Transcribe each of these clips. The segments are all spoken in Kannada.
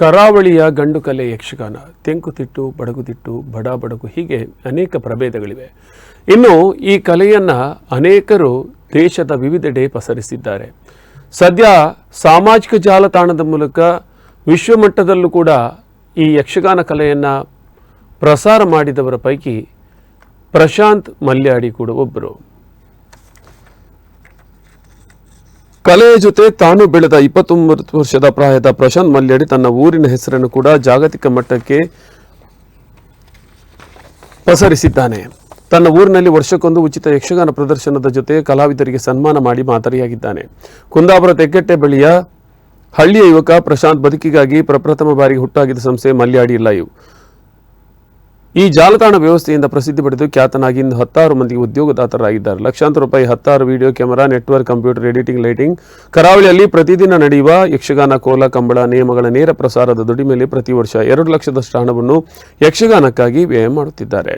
ಕರಾವಳಿಯ ಗಂಡು ಕಲೆ ಯಕ್ಷಗಾನ. ತೆಂಕುತಿಟ್ಟು ಬಡಗುತಿಟ್ಟು ಬಡ ಬಡಗು ಹೀಗೆ ಅನೇಕ ಪ್ರಭೇದಗಳಿವೆ. ಇನ್ನು ಈ ಕಲೆಯನ್ನು ಅನೇಕರು ದೇಶದ ವಿವಿಧೆಡೆ ಪಸರಿಸಿದ್ದಾರೆ. ಸದ್ಯ ಸಾಮಾಜಿಕ ಜಾಲತಾಣದ ಮೂಲಕ ವಿಶ್ವಮಟ್ಟದಲ್ಲೂ ಕೂಡ ಈ ಯಕ್ಷಗಾನ ಕಲೆಯನ್ನು ಪ್ರಸಾರ ಮಾಡಿದವರ ಪೈಕಿ ಪ್ರಶಾಂತ್ ಮಲ್ಯಾಡಿ ಕೂಡ ಒಬ್ಬರು ಕಲೆಯ ಜೊತೆ ತಾನು ಬೆಳೆದ ಇಪ್ಪತ್ತೊಂಬತ್ತು ವರ್ಷದ ಪ್ರಾಯದ ಪ್ರಶಾಂತ್ ಮಲ್ಯಾಡಿ ತನ್ನ ಊರಿನ ಹೆಸರನ್ನು ಕೂಡ ಜಾಗತಿಕ ಮಟ್ಟಕ್ಕೆ ಪಸರಿಸಿದ್ದಾನೆ. ತನ್ನ ಊರಿನಲ್ಲಿ ವರ್ಷಕ್ಕೊಂದು ಉಚಿತ ಯಕ್ಷಗಾನ ಪ್ರದರ್ಶನದ ಜೊತೆ ಕಲಾವಿದರಿಗೆ ಸನ್ಮಾನ ಮಾಡಿ ಮಾದರಿಯಾಗಿದ್ದಾನೆ. ಕುಂದಾಪುರ ತೆಗ್ಗಟ್ಟೆ ಬಳಿಯ ಹಳ್ಳಿಯ ಯುವಕ ಪ್ರಶಾಂತ್ ಬದುಕಿಗಾಗಿ ಪ್ರಪ್ರಥಮ ಬಾರಿಗೆ ಹುಟ್ಟಾಗಿದ್ದ ಸಂಸ್ಥೆ ಮಲ್ಯಾಡಿ ಲೈವ್. ಈ ಜಾಲತಾಣ ವ್ಯವಸ್ಥೆಯಿಂದ ಪ್ರಸಿದ್ಧಿ ಪಡೆದು ಖ್ಯಾತನಾಗಿ ಇಂದು ಹತ್ತಾರು ಮಂದಿಗೆ ಉದ್ಯೋಗದಾತರಾಗಿದ್ದಾರೆ. ಲಕ್ಷಾಂತರ ರೂಪಾಯಿ ಹತ್ತಾರು video camera, network, computer, editing, lighting. ಕರಾವಳಿಯಲ್ಲಿ ಪ್ರತಿದಿನ ನಡೆಯುವ ಯಕ್ಷಗಾನ ಕೋಲ, ಕಂಬಳ, ನಿಯಮಗಳ ನೇರ ಪ್ರಸಾರದ ದುಡಿಮೆಯಲ್ಲಿ ಪ್ರತಿ ವರ್ಷ ಎರಡು ಲಕ್ಷದಷ್ಟು ಹಣವನ್ನು ಯಕ್ಷಗಾನಕ್ಕಾಗಿ ವ್ಯಯ ಮಾಡುತ್ತಿದ್ದಾರೆ.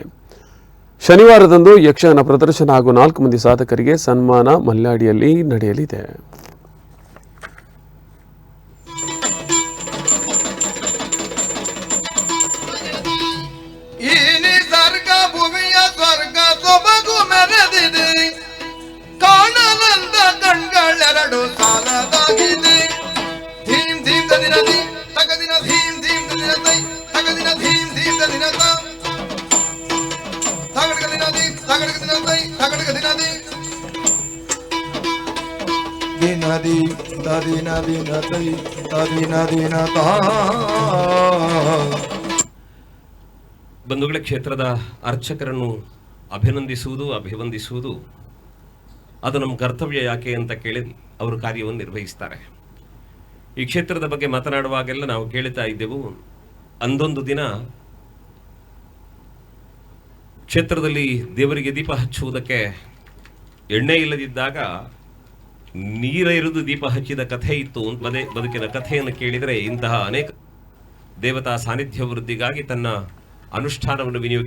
ಶನಿವಾರದಂದು ಯಕ್ಷಗಾನ ಪ್ರದರ್ಶನ ಹಾಗೂ ನಾಲ್ಕು ಮಂದಿ ಸಾಧಕರಿಗೆ ಸನ್ಮಾನ ಮಲ್ಲಾಡಿಯಲ್ಲಿ ನಡೆಯಲಿದೆ. ಕಣ್ಗಳೆರಡು ಸಾಲದಾಗಿದೆ ಧೀಮ್ ಧೀಮ್ ದಿನದಿ ತಗದಿನ ಧೀಮ್ ಧೀಮ್ ದಿನ ತೈ ತಗದಿನ ಧೀಮ್ ಧೀಮ್ ದಿನ ತ ತಗಡಗ ತಗಡಗ ದಿನ ತೈ ತಗಡಗ ದಿನದಿ ದಿನದಿ ತದಿನ ದಿನ ತೈ ತದಿನ ದಿನ ತಾ ಬಂಧುಗಳ ಕ್ಷೇತ್ರದ ಅರ್ಚಕರನ್ನು ಅಭಿನಂದಿಸುವುದು, ಅಭಿವಂದಿಸುವುದು ಅದು ನಮ್ಮ ಕರ್ತವ್ಯ ಯಾಕೆ ಅಂತ ಕೇಳಿ ಅವರು ಕಾರ್ಯವನ್ನು ನಿರ್ವಹಿಸ್ತಾರೆ. ಈ ಕ್ಷೇತ್ರದ ಬಗ್ಗೆ ಮಾತನಾಡುವಾಗೆಲ್ಲ ನಾವು ಕೇಳ್ತಾ ಇದ್ದೆವು. ಅಂದೊಂದು ದಿನ ಕ್ಷೇತ್ರದಲ್ಲಿ ದೇವರಿಗೆ ದೀಪ ಹಚ್ಚುವುದಕ್ಕೆ ಎಣ್ಣೆ ಇಲ್ಲದಿದ್ದಾಗ ನೀರ ಇರಿದು ದೀಪ ಹಚ್ಚಿದ ಕಥೆ ಇತ್ತು ಬದೇ ಬದೆ ಬದುಕಿನ ಕಥೆಯನ್ನು ಕೇಳಿದರೆ ಇಂತಹ ಅನೇಕ ದೇವತಾ ಸಾನ್ನಿಧ್ಯ ವೃದ್ಧಿಗಾಗಿ ತನ್ನ ಅನುಷ್ಠಾನವನ್ನು ವಿನಿಯೋಗ